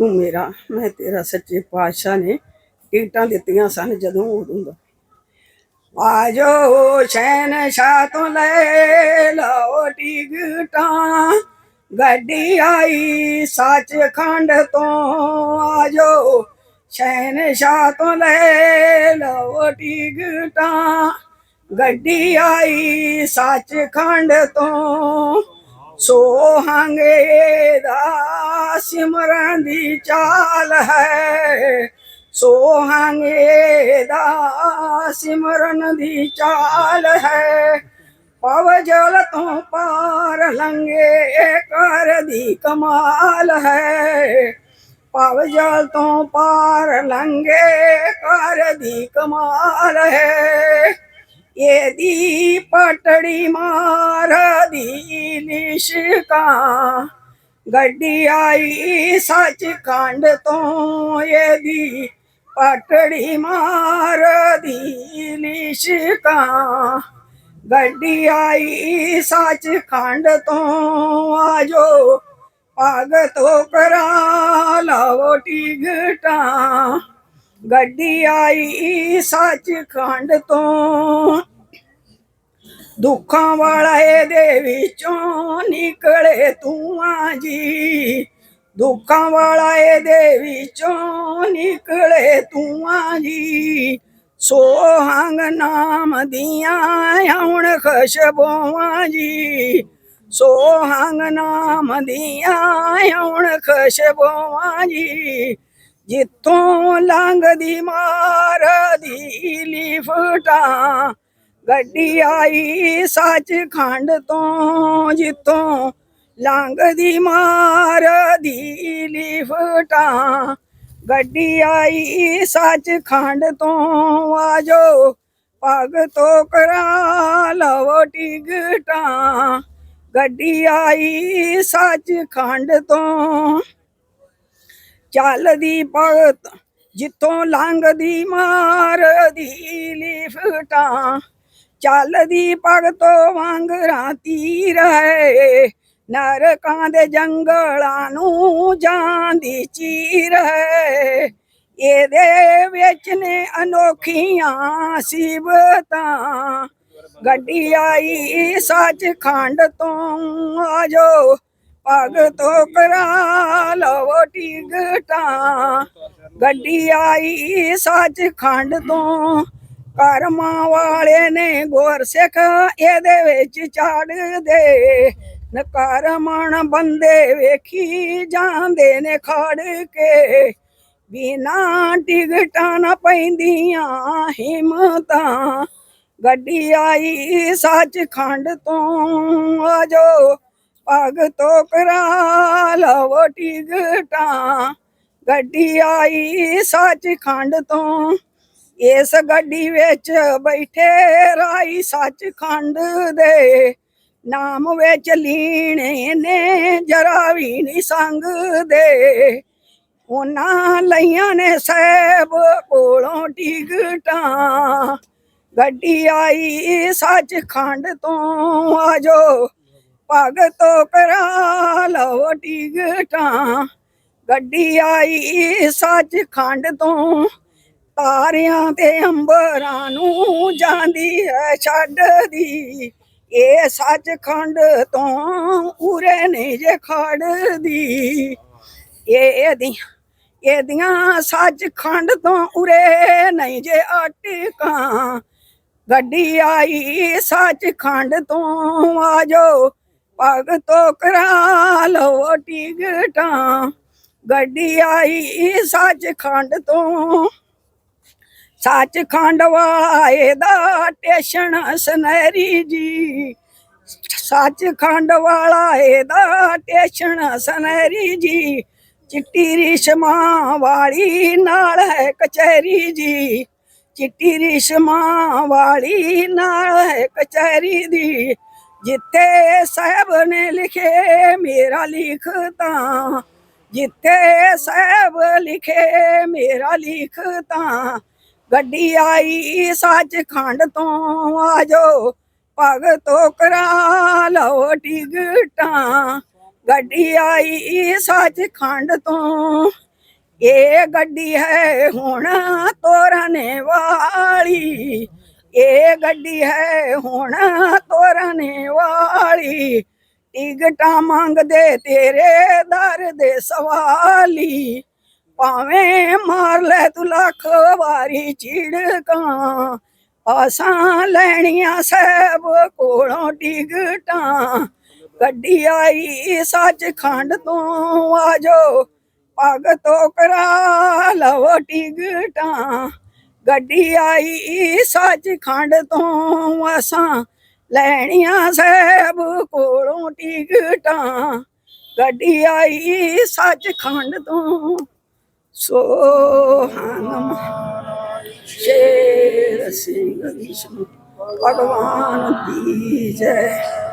ਤੂੰ ਮੇਰਾ, ਮੈਂ ਤੇਰਾ ਸੱਚੇ ਪਾਤਸ਼ਾਹ ਨੇ ਟਿਕਟਾਂ ਦਿੱਤੀਆਂ ਸਨ ਜਦੋਂ ਉਦੋਂ ਦਾ। ਆਜੋ ਸ਼ੈਨ ਸ਼ਾਹ ਤੋਂ ਲੈ ਲਓ ਟਿਕਟਾਂ, ਗੱਡੀ ਆਈ ਸੱਚ ਖੰਡ ਤੋਂ। ਆਜੋ ਸ਼ੈਨ ਸ਼ਾਹ ਤੋਂ ਲੈ ਲਓ ਟਿਕਟਾਂ, ਗੱਡੀ ਆਈ ਸੱਚ ਖੰਡ ਤੋਂ। ਸੋਹਾਂਗੇ ਦਾ ਸਿਮਰਨ ਦੀ ਚਾਲ ਹੈ। ਸੋਹਾਂਗੇ ਦਾ ਸਿਮਰਨ ਦੀ ਚਾਲ ਹੈ। ਪਵ ਜਲ ਤੋਂ ਪਾਰ ਲੰਗੇ ਕਰ ਦੀ ਕਮਾਲ ਹੈ। ਪਵ ਜਲ ਤੋਂ ਪਾਰ ਲੰਗੇ ਕਰ ਦੀ ਕਮਾਲ ਹੈ। ਇਹਦੀ ਪਟੜੀ ਮਾਰ ਦੀ ਲਿਸ਼ਕਾ ਗੱਡੀ ਆਈ ਸੱਚ ਖੰਡ ਤੋਂ ਇਹਦੀ ਪਟੜੀ ਮਾਰ ਦੀ ਗੱਡੀ ਆਈ ਸੱਚ ਖੰਡ ਤੋਂ ਆਜੋ ਭਗਤੋ ਕਰਾ ਲਵੋ ਟਿਕਟਾਂ ਗੱਡੀ ਆਈ ਸੱਚ ਖੰਡ ਤੋਂ। ਦੁੱਖਾਂ ਵਾਲਾ ਇਹਦੇ ਵਿੱਚੋਂ ਨਿਕਲੇ ਤੂੰ ਆ ਜੀ। ਦੁੱਖਾਂ ਵਾਲਾ ਇਹਦੇ ਵਿੱਚੋਂ ਨਿਕਲੇ ਤੂੰ ਆ ਜੀ। ਸੋਹੰਗ ਨਾਮ ਦੀਆਂ ਆਉਣ ਖੁਸ਼ਬੂਆਂ ਜੀ। ਸੋਹੰਗ ਨਾਮ ਦੀਆਂ ਆਉਣ ਖੁਸ਼ਬੂਆਂ ਜੀ। ਜਿੱਥੋਂ ਲੰਘਦੀ ਮਾਰ ਦੀ ਲਿਫਟਾਂ, ਗੱਡੀ ਆਈ ਸੱਚ ਖੰਡ ਤੋਂ, ਜਿੱਥੋਂ ਲੰਘਦੀ ਮਾਰ ਦੀ ਲਿਫਟਾਂ, ਗੱਡੀ ਆਈ ਸੱਚ ਖੰਡ ਤੋਂ, ਆਜੋ ਭਗਤੋ ਕਰਾ ਲਵੋ ਟਿਕਟਾਂ, ਗੱਡੀ ਆਈ ਸੱਚ ਖੰਡ ਤੋਂ। ਚੱਲਦੀ ਭਗਤ, ਜਿੱਥੋਂ ਲੰਘਦੀ ਮਾਰਦੀ ਲਿਫਟਾਂ ਚੱਲਦੀ ਭਗਤੋ ਵਾਂਗ ਰਾਤੀ ਰਹੇ, ਨਰਕਾਂ ਦੇ ਜੰਗਲਾਂ ਨੂੰ ਜਾਂਦੀ ਚੀਰ ਹੈ ਇਹਦੇ ਵਿੱਚ ਨੇ ਅਨੋਖੀਆਂ ਸਿਬਤਾਂ ਗੱਡੀ ਆਈ ਸੱਚ ਖੰਡ ਤੋਂ ਆਜੋ ਭਗਤੋ ਕਰਾ ਲਵੋ ਟਿਕਟਾਂ। ਗੱਡੀ ਆਈ ਸੱਚ ਖੰਡ ਤੋਂ। ਕਰਮਾਂ ਵਾਲੇ ਨੇ ਗੁਰ ਸਿੱਖ ਇਹਦੇ ਵਿੱਚ ਚੜਦੇ ਨਕਰਮਣ ਬੰਦੇ ਵੇਖੀ ਜਾਂਦੇ ਨੇ ਖੜ ਕੇ। ਬਿਨਾ ਟਿਕਟਾਂ ਨਾ ਪੈਂਦੀਆਂ ਹਿੰਮਤਾਂ। ਗੱਡੀ ਆਈ ਸੱਚ ਖੰਡ ਤੋਂ ਆਜੋ ਭਗਤੋ ਕਰਾ ਲਵੋ ਟਿਕਟਾਂ ਗੱਡੀ ਆਈ ਸੱਚ ਖੰਡ ਤੋਂ। ਇਸ ਗੱਡੀ ਵਿੱਚ ਬੈਠੇ ਰਾਈ ਸੱਚ ਖੰਡ ਦੇ। ਨਾਮ ਵਿੱਚ ਲੀਣੇ ਨੇ, ਜਰਾ ਵੀ ਨਹੀਂ ਸੰਗਦੇ। ਉਹਨਾਂ ਲਈਆਂ ਨੇ ਸਹਿਬ ਕੋਲੋਂ ਟਿਕਟਾਂ। ਗੱਡੀ ਆਈ ਸੱਚ ਖੰਡ ਤੋਂ ਆਜੋ ਭਗਤੋ ਕਰਾ, ਲਓ ਟਿਕਟਾਂ। ਗੱਡੀ ਆਈ ਸੱਚ ਖੰਡ ਤੋਂ। ਤਾਰਿਆਂ ਤੇ ਅੰਬਰਾਂ ਨੂੰ ਜਾਂਦੀ ਹੈ ਛੱਡਦੀ। ਇਹ ਸੱਚ ਖੰਡ ਤੋਂ ਉਰੇ ਨਹੀਂ ਜੇ ਖੜਦੀ। ਇਹ ਇਹਦੀਆਂ ਇਹਦੀਆਂ ਸੱਚ ਖੰਡ ਤੋਂ ਉਰੇ ਨਹੀਂ ਜੇ ਅਟਕਾਂ। ਗੱਡੀ ਆਈ ਸੱਚ ਖੰਡ ਤੋਂ ਆਜੋ ਭਗਤੋ ਕਰਾ ਲਓ ਟਿਕਟਾਂ ਗੱਡੀ ਆਈ ਸੱਚ ਖੰਡ ਤੋਂ। ਸੱਚ ਖੰਡ ਵਾਏ ਦਾ ਟੇਸ਼ਨ ਸੁਨਹਿਰੀ ਜੀ। ਸੱਚ ਖੰਡ ਵਾਲਾ ਇਹਦਾ ਟੇਸ਼ਨ ਸੁਨਹਿਰੀ ਜੀ। ਚਿੱਟੀ ਰਿਸ਼ਮਾ ਵਾਲੀ ਨਾਲ ਹੈ ਕਚਹਿਰੀ ਜੀ। ਚਿੱਟੀ ਰਿਸ਼ਮਾ ਵਾਲੀ ਨਾਲ ਹੈ ਕਚਹਿਰੀ ਦੀ। ਜਿੱਥੇ ਸਾਹਿਬ ਨੇ ਲਿਖੇ, ਮੇਰਾ ਲਿਖਤਾ ਜਿੱਥੇ ਸਾਹਿਬ ਲਿਖੇ, ਮੇਰਾ ਲਿਖਤਾ ਗੱਡੀ ਆਈ ਸੱਚਖੰਡ ਤੋਂ ਆਜੋ ਭਗਤੋ ਕਰਾ ਲਓ ਟਿਕਟਾਂ। ਗੱਡੀ ਆਈ ਸੱਚਖੰਡ ਤੋਂ। ਇਹ ਗੱਡੀ ਹੈ ਹੁਣ ਤੋਰਨੇ ਵਾਲੀ। ਇਹ ਗੱਡੀ ਹੈ ਹੁਣ ਤੋਰਨੇ ਵਾਲੀ। ਟਿਕਟਾਂ ਮੰਗਦੇ ਤੇਰੇ ਦਰ ਦੇ ਸਵਾਲੀ। ਭਾਵੇਂ ਮਾਰ ਲੈ ਤੂੰ ਲੱਖ ਵਾਰੀ ਝਿੜਕਾਂ। ਆਸਾਂ ਲੈਣੀਆਂ ਸਭ ਕੋਲੋਂ ਟਿਕਟਾਂ। ਗੱਡੀ ਆਈ ਸੱਚਖੰਡ ਤੋਂ ਆਜੋ। ਭਗਤੋ ਕਰਾ ਲਵੋ ਟਿਕਟਾਂ। ਗੱਡੀ ਆਈ ਸੱਚਖੰਡ ਤੋਂ ਅਸਾਂ ਲੈਣੀਆਂ ਸਭ ਕੋਲੋਂ ਟਿਕਟਾਂ। ਗੱਡੀ ਆਈ ਸੱਚਖੰਡ ਤੋਂ ਸੋ ਹਨਮ ਸ਼ੇਰ ਸਿੰਘ, ਵਿਸ਼ਨੂੰ, ਭਗਵਾਨ ਦੀ ਜੈ।